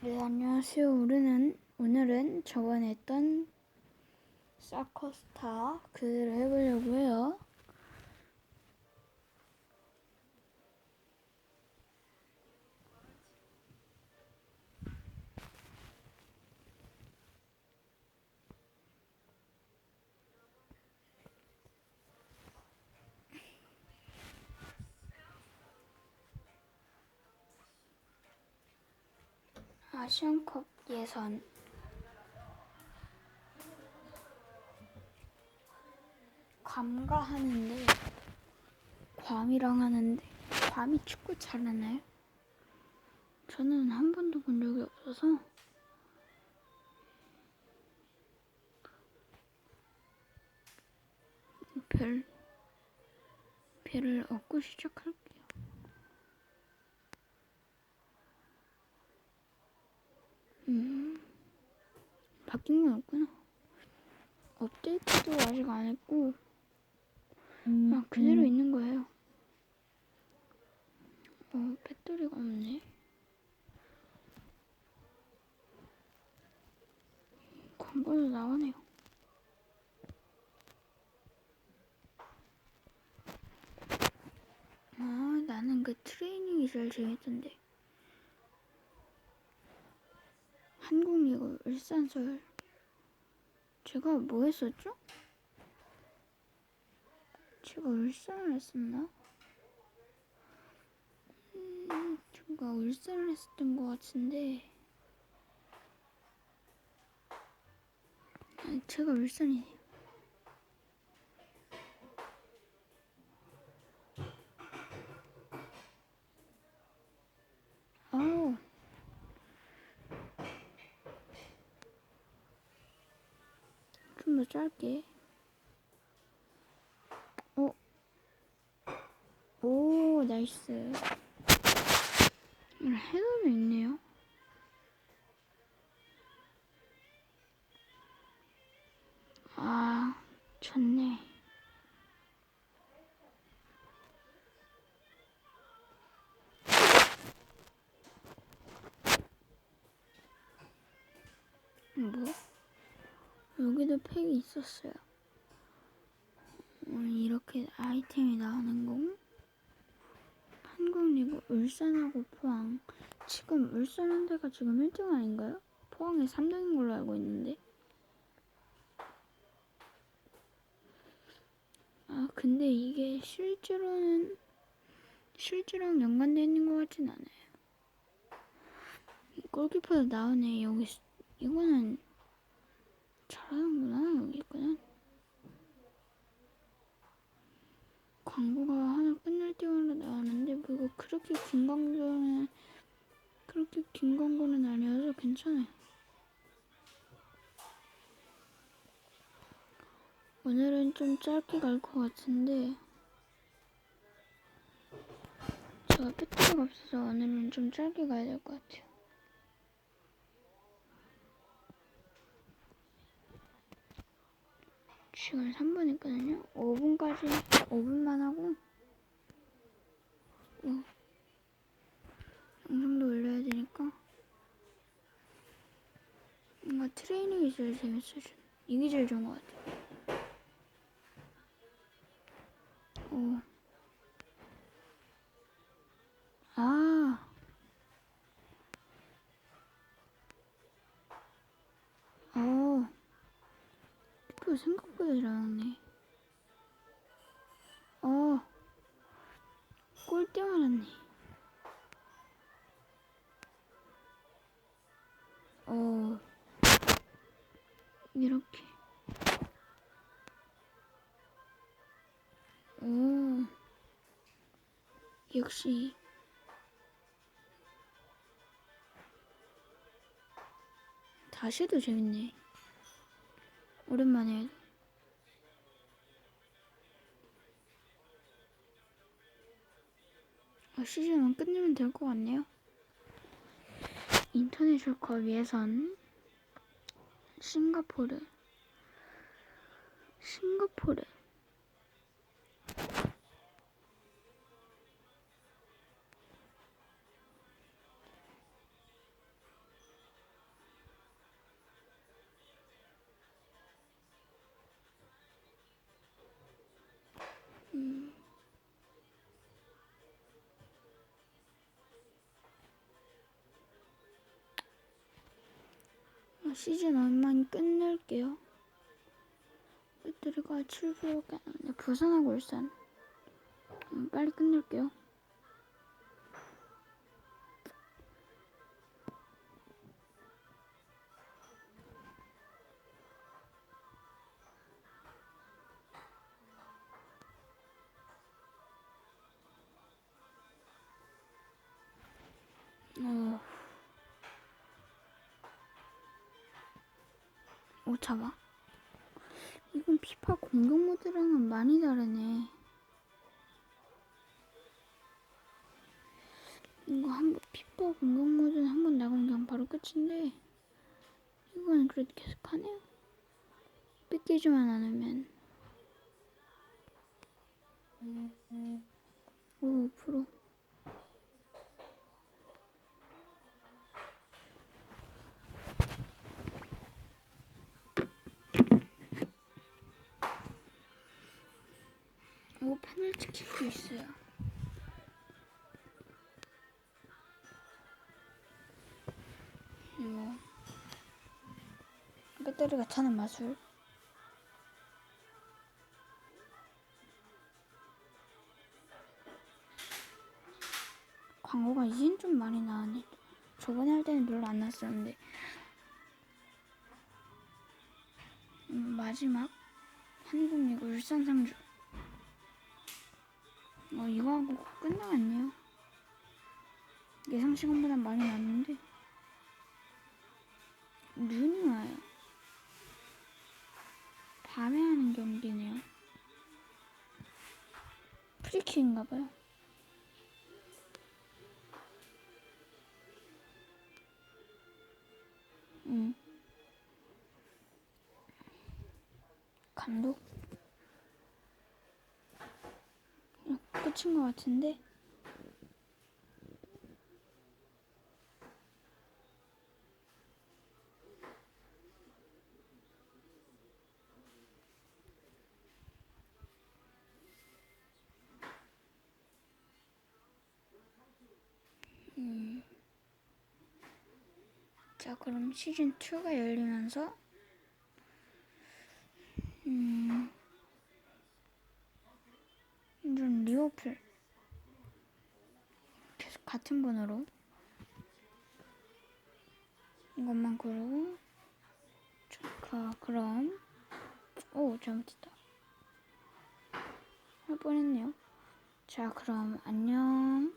네, 안녕하세요. 오늘은, 오늘은 저번에 했던 사커스타 그대로 해보려고 해요. 아시안컵 예선 괌과 하는데 괌이랑 하는데 괌이 축구 잘하나요? 저는 한 번도 본 적이 없어서 별 별을 얻고 시작할게요. 음, 바뀐 건 없구나. 업데이트도 아직 안 했고, 아, 그대로 있는 거예요. 어, 배터리가 없네. 광고도 나오네요. 아, 나는 그 트레이닝이 제일 재밌던데. 한국리그 울산서울. 제가 뭐 했었죠? 제가 울산을 했었나? 음, 제가 울산을 했었던 것 같은데. 제가 울산이네요. 아우. 좀 더 짧게. 어. 오, 나이스. 헤더도 있네요. 아, 좋네. 여기도 팩이 있었어요. 이렇게 아이템이 나오는 거. 한국리그 울산하고 포항. 지금 울산 현대가 지금 1등 아닌가요? 포항이 3등인 걸로 알고 있는데. 아, 근데 이게 실제로는 실제랑 연관되어 있는 것 같진 않아요. 골키퍼도 나오네. 여기 수- 이거는 잘하는구나 여기 있거든. 광고가 하나 끝날 때마다 나오는데 뭐 이거 그렇게 긴 광고는 그렇게 긴 광고는 아니어서 괜찮아요. 오늘은 좀 짧게 갈 것 같은데 제가 배터리가 없어서 오늘은 좀 짧게 가야 될 것 같아요. 지금 3분 있거든요. 5분까지 5분만 하고 어, 영상도 올려야 되니까 뭔가 트레이닝이 제일 재밌어요. 이게 제일 좋은 것 같아요. 오. 생각보다 잘하네. 어. 꼴대 말았네. 어. 이렇게. 오. 역시. 다시 해도 재밌네. 오랜만에. 아, 시즌은 끝내면 될 것 같네요. 인터내셔널컵 예선 싱가포르 싱가포르 시즌 얼마니 끝낼게요. 배터리가 7%밖에 안 남네. 부산하고 울산. 음, 빨리 끝낼게요. 오, 잡아. 이건 피파 공격 모드랑은 많이 다르네. 이거 한번 피파 공격 모드는 한 번 나가면 그냥 바로 끝인데 이거는 그래도 계속 하네요. 뺏기지만 않으면 오 프로. 있어요. 이거 배터리가 차는 마술. 광고가 이젠 좀 많이 나왔네. 저번에 할 때는 별로 안 났었는데. 음, 마지막 한국리그 울산 상주. 어, 이거 하고 끝나갔네요. 예상 시간보다 많이 났는데. 눈이 와요. 밤에 하는 경기네요. 프리킥인가봐요. 응. 감독? 어, 끝인 것 같은데? 음. 자, 그럼 시즌 2가 열리면서 음. 이런 리오플. 계속 같은 번호로. 이것만 고르고. 자, 그럼. 오 잘못했다. 할 뻔했네요. 자 그럼 안녕